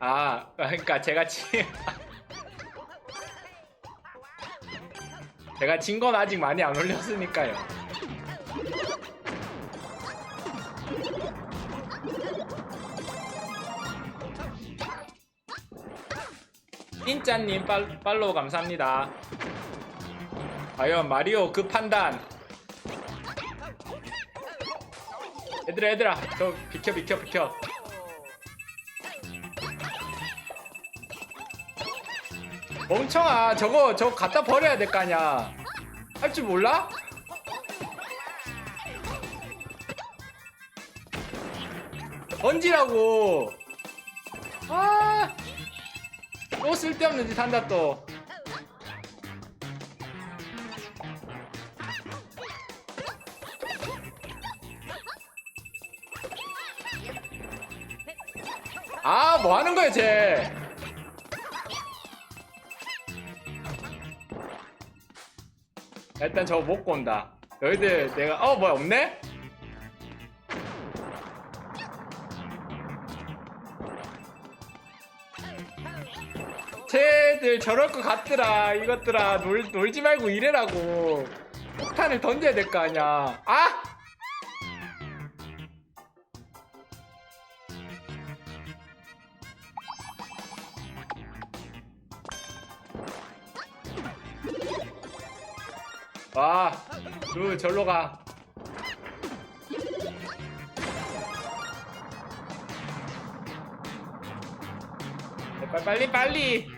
아, 그러니까 제가 지 제가 진 건 아직 많이 안 올렸으니까요. 찐짜님 팔, 팔로우 감사합니다. 과연 마리오 그 판단. 얘들아 얘들아 저 비켜 비켜 비켜. 멍청아 저거 저거 갖다 버려야 될 거 아니야 할 줄 몰라? 던지라고 아 또 쓸데없는 짓 한다 또 아, 뭐 하는 거야, 쟤? 일단 저거 먹고 온다. 너희들 내가 어 뭐야 없네? 쟤들 저럴 것 같더라 이것들아 놀, 놀지 말고 이래라고 폭탄을 던져야 될 거 아니야 아! 와, 그 절로 가. 빨리 빨리.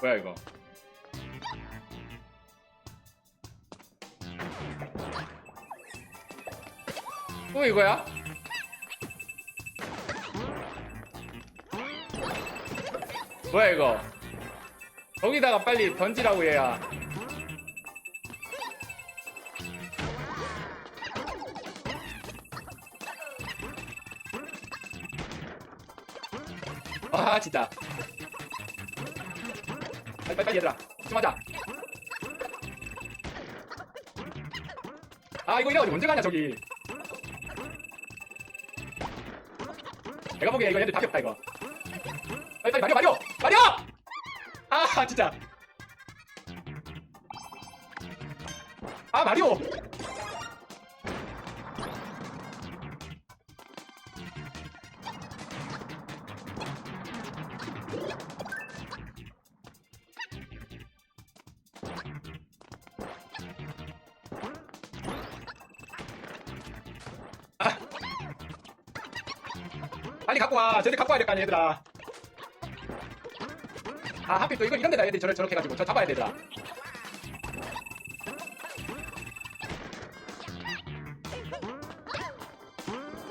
뭐야 이거? 또 이거야? 뭐야 이거? 거기다가 빨리 던지라고 얘야. 아 진짜. 빨리 빨리 빨리 얘들아. 좀 하자. 아 이거 이래가지고 언제 가냐 저기. 내가 보기에 이거 얘들 답이 없다 이거. 빨리 빨리 마리오 마리오 마리오 아 진짜. 아 마리오 빨리 갖고 와. 쟤들 갖고 와야 될 거 아니야, 얘들아. 아, 하필 또 이거 이런 데다 애들이 저렇게, 저렇게 해가지고 저 잡아야 되더라.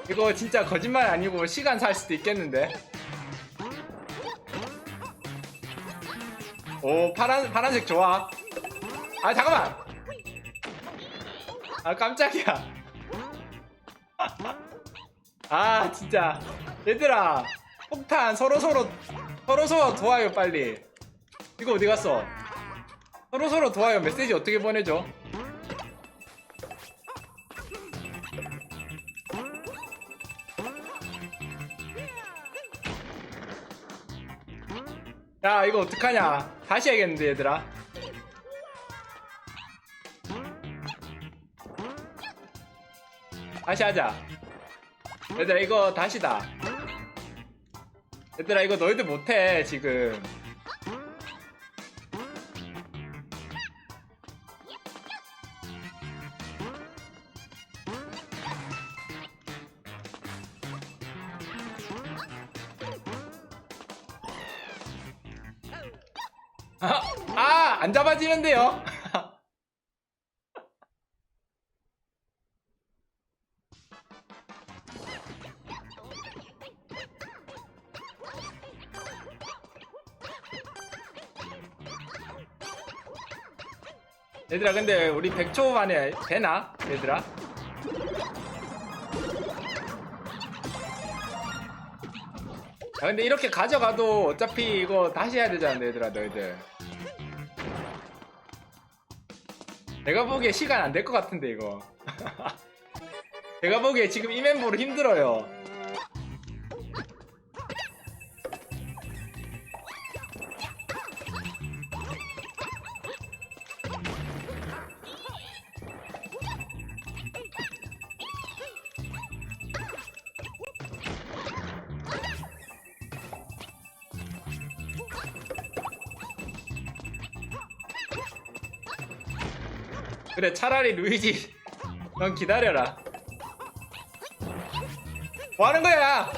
이거 진짜 거짓말 아니고 시간 살 수도 있겠는데. 오, 파란, 파란색 좋아. 아, 잠깐만! 아, 깜짝이야. 아 진짜. 얘들아 폭탄 서로 서로 서로 서로 도와요 빨리. 이거 어디 갔어? 서로 서로 도와요. 메시지 어떻게 보내죠 야 이거 어떡하냐? 다시 해야겠는데 얘들아. 다시 하자 얘들아 이거 다시다 얘들아 이거 너희들 못해 지금 아, 아, 안 잡아지는데요? 얘들아 근데 우리 100초 만에 되나? 얘들아? 아 근데 이렇게 가져가도 어차피 이거 다시 해야 되잖아 얘들아 너희들 내가 보기에 시간 안 될 것 같은데 이거 내가 보기에 지금 이 멤버로 힘들어요 그래 차라리 루이지 넌 기다려라. 뭐 하는 거야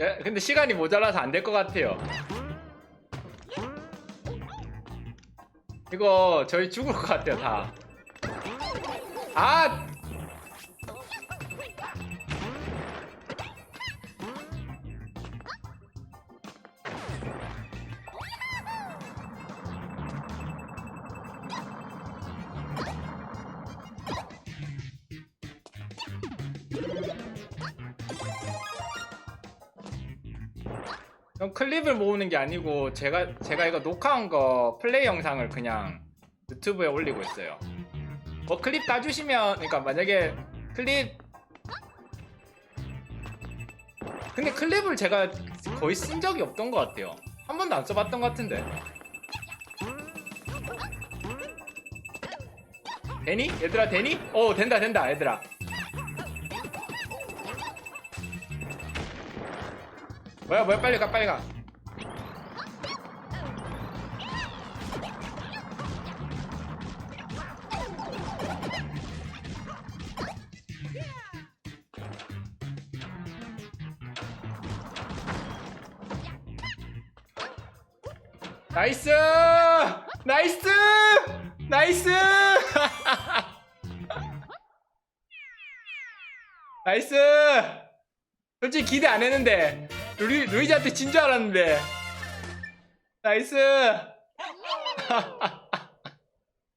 예, 근데 시간이 모자라서 안 될 것 같아요. 이거 저희 죽을 것 같아요 다. 아! 형 클립을 모으는 게 아니고 제가 제가 이거 녹화한 거 플레이 영상을 그냥 유튜브에 올리고 있어요. 뭐 클립 따주시면 그러니까 만약에 클립 근데 클립을 제가 거의 쓴 적이 없던 것 같아요. 한 번도 안 써봤던 것 같은데. 되니? 얘들아 되니? 오 된다 된다 얘들아. 뭐야 뭐야 빨리 가 빨리 가. 나이스! 나이스! 나이스! 나이스! 솔직히 기대 안 했는데 루이, 루이지한테 진 줄 알았는데 나이스!